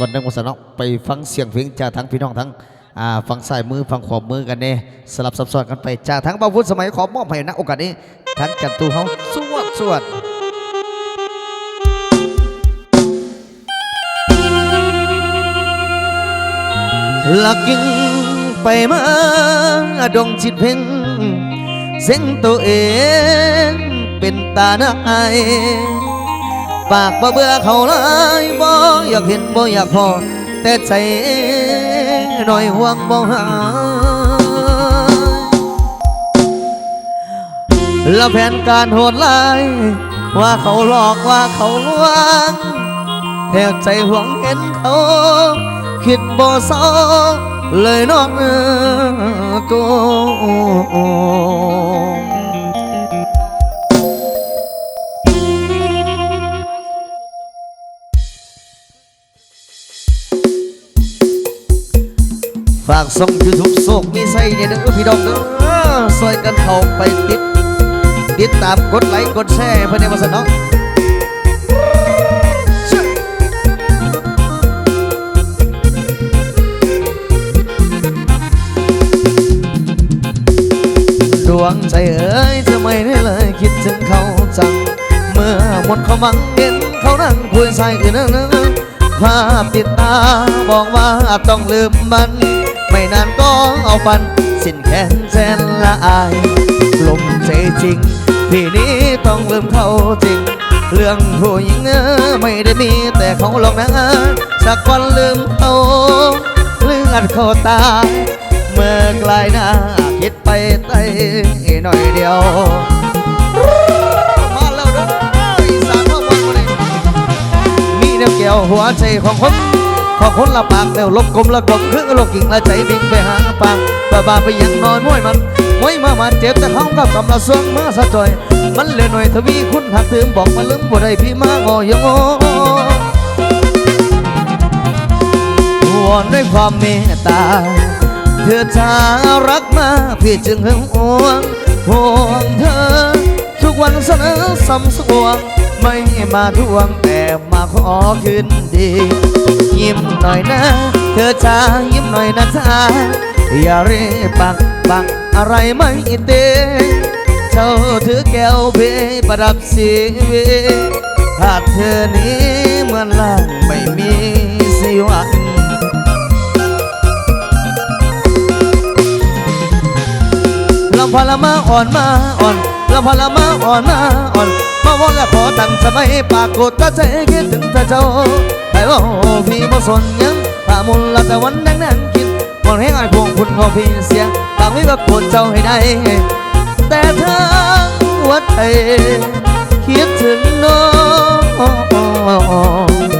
ก่อนนักมุสนอกไปฟังเสียงเพลงจากทั้งพี่น้องทั้งฟังซ้ายมือฟังขวามือกันเน่สลับซับซ้อนกันไปจากทั้งบาวพุทธสมัยขอมอบให้ณโอกาสนี้ทั้งจันตูเขาสวดสวดลักยิงไปมาดงจิตเพ่งเส้นตัวเองเป็นตาหน้าย ปากบ่เบื่อเขาหลยบ่อยากเห็นบ่อยากพอแต่ใจหน่อยห่วงบ่หาแล้วแผนการโหดร้ายว่าเขาหลอกว่าเขาลวงแทบใจหวังเห็นเขา คิดบ่เศร้าเลยนองเออตัว ฝากส่งยูทูบโศกมีใส่เนี่ยเด้อพี่น้องเด้อซอยกันเข้าไปติด ติดตามกดไลค์กดแชร์เพื่อนในวันสนองดวงใจเอ้ยทำไมได้เลยคิดถึงเขาจัง เมื่อหมดความหวังเห็นเขานั่งคุยใสายอื่นนั้นภาพติดตาบอกว่าต้องลืมมัน ไม่นานก็เอาฟัน สิ้นแขนแสนละอายลมใจจริง พี่นี้ต้องลืมเขาจริง เรื่องผู้หญิงเออไม่ได้มีแต่เขาหรอกนะสักวันลืมเขาเลือดเขาตายเมื่อไกลหน้าคิดไปไต้หน่อยเดียวมาแล้วเด้ออีสานพ่อวันวันนี้มีแนวเกี่ยวหัวใจของคน ขอคนละปากแล้วลบกลมละกลมคือลกกิ่งละใจบิ่งไปหาปากบ้าบ้าไปยังนอนมวยมันมวยมามาเจ็บแต่เขากับกำละสวงมาสะจอย มันเลือหน่อยทวีคุณหักถึงบอกมาลืมบ่ได้พี่มางอยงอวอนด้วยความเมตตาเธอจะรักมาพี่จึงหึงหวงห่วงเธอ ทุกวันเสนอซ้ำสวง ไม่มาทวงแต่มาขอคืนดี ยิ้มหน่อยนะ เธอจะยิ้มหน่อยนะจ๊ะอย่ารียปักปักอะไรไม่เตเจ้าถือแก้วเพประดับสีวีถ้าเธอนี้เหมือนล่างไม่มีสิวันลำพาละมาอ่อนมาอ่อนลำพาละมาอ่อนมาอ่อนาวนและขอตั้งสมัยปากกดตาใจคิดถึงแต่เจ้าแต่ว่าพี่บ่สนยังถ้ามุนละแต่วันนั่งนั่งคิดมอนให้อ้ายพวงคุณขอพี่เสียปากวิก็กดเจ้าให้ได้ แต่เธอหัวใจคิดถึงน้อง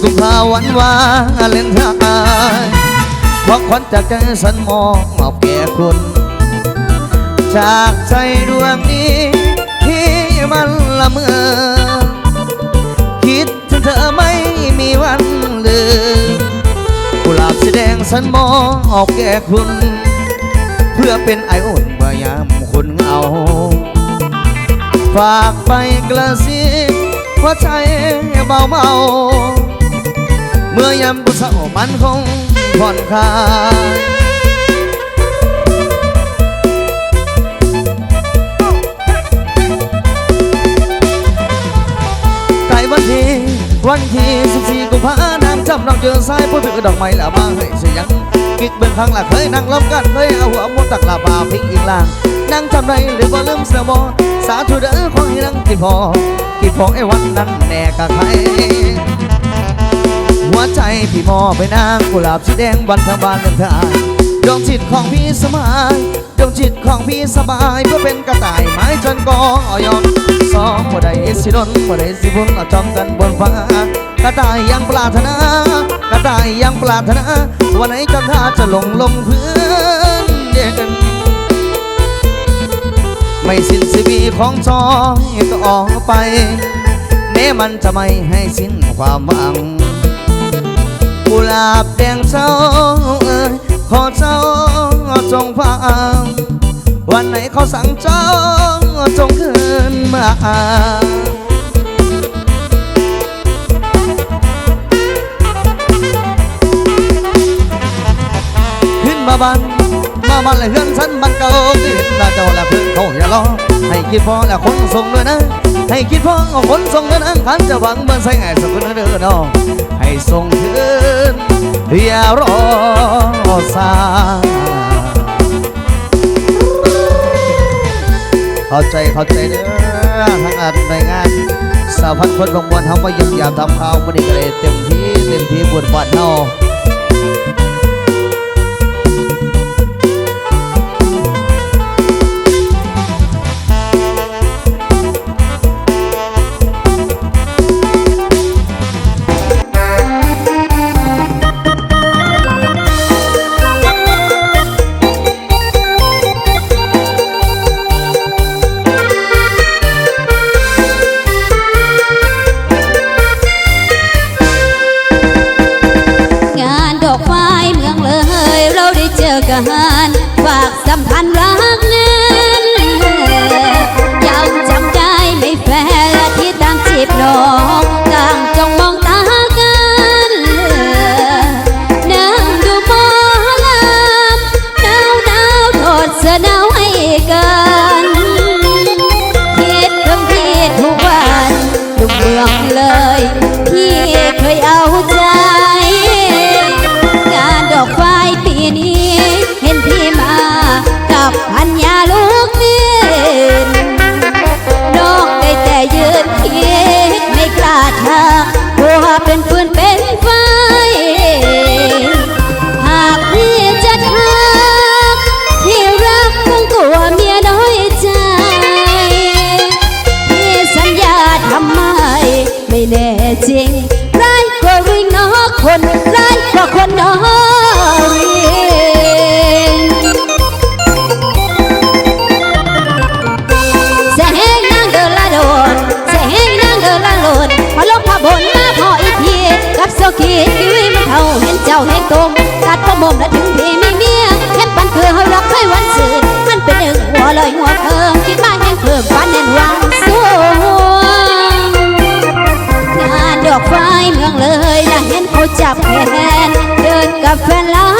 แข็งใจวันวอโซ่โมอกันก็เลิกมาเลยอย่าเป็นเสนบุญบ้าเฮาบ่ต้องคิดอย่างไรพี่น้องเอ้ยเอาอาจาราวันวาเลนไทน์ความขวัญจากใจสันมองมอบแก่คุณ จากใจดวงนี้ที่มันละเมอคิดถึงเธอไม่มีวันลืมกุหลาบสีแดงสันมองออกแก่คุณ เพื่อเป็นไออุ่นเมื่อยามคุณเหงาฝากไปกระซิบหัวใจเบาเบา เมื่อยามบุษบมันคงผ่อนคลายใกล้วันที่วันที่สิบสี่กุมภาน้ำจำน้องเจอสายผู้ถือดอกไม้ละมาให้เสียงกิกเบิ่งครั้งละเคยนั่งล้อมกันเคยเอาหัวมุดตักลาบาพิงอีกลางนั่งจำได้หรือว่าลืมเสียบอสาธุเด้อขอให้นั่งกินพอคิดพอไอ้วันนั้นแน่กะใคร วใจพี่มอบไปนางกุหลาบสีแดงวันทบานเดินทางดวงจิตของพี่สมายดวงจิตของพี่สบาย เพื่อเป็นกระต่ายไม้จนกองออยอมสองบ่ได้สิดนบ่ได้สิบุญเอาจอมกันบนฟ้ากระต่ายยังปรารถนากระต่ายยังปรารถนาวันไหนจำท่าจะลงลงพื้นเด่นไม่สิ้นชีวิตของจอยก็ออกไปแม้มันจะไม่ให้สิ้นความหวัง กุหลาบแดงเจ้าเอ่ยขอเจ้าจงฟังวันไหนเขาสั่งเจ้าจงคืนมาขึ้นมาบันมาบันเลยเฮือนฉันบันเก่าที่เห็นหน้าเจ้าและเพื่อนเขาอย่ารอให้คิดพอและคนส่งด้วยนะให้คิดพอเอาคนส่งด้วยนะขันจะหวังเมื่อใส่ไอ้สักคนเด้อน้อง ส่งคืนอย่ารอสาเข้าใจเข้าใจเด้อทางอาจในงานสาวพันคนบางวันทำมาเยี่ยมยามทำข่าวมันอีกเลยเต็มที่เต็มที่บทบาทเนาะ กันฝากสัมพันธ์รักนั้นยังจำได้ไม่แฟและที่ต่างจีบน้องต่างจ้องมอง ไจับแขนเดินกับแฟนหลายคู่เขา